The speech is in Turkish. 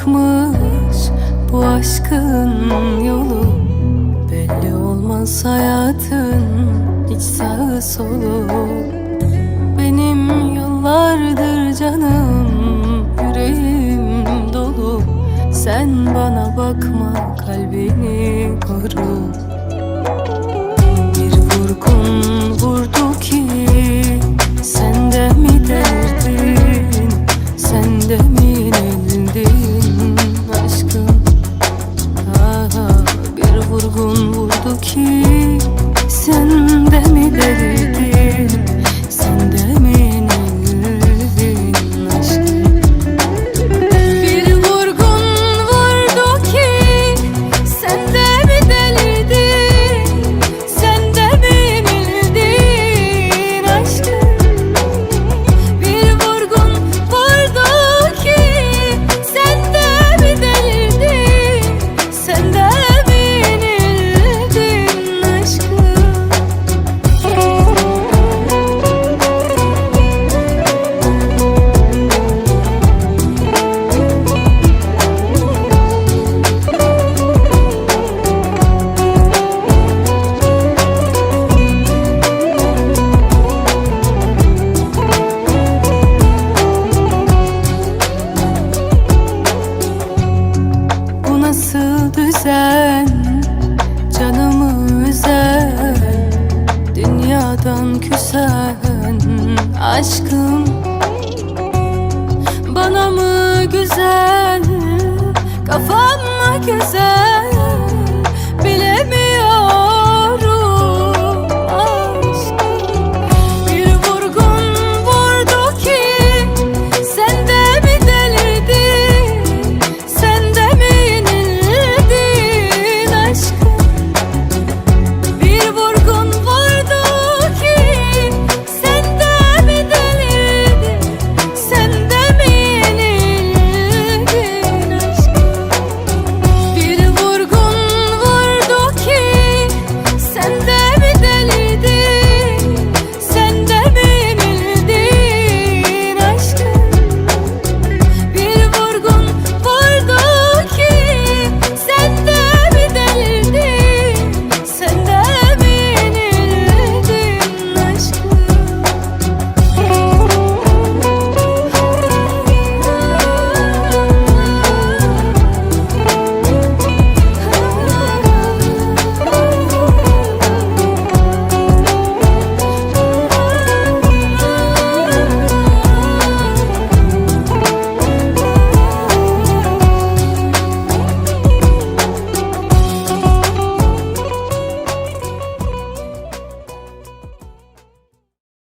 Uzakmış bu aşkın yolu. Belli olmaz hayatın hiç sağı solu Benim yıllardır canım yüreğim dolu. Sen bana bakma kalbini koru. Bir vurgun Aşktan küsen aşkım. Bana mı güzel, kafam mı güzel?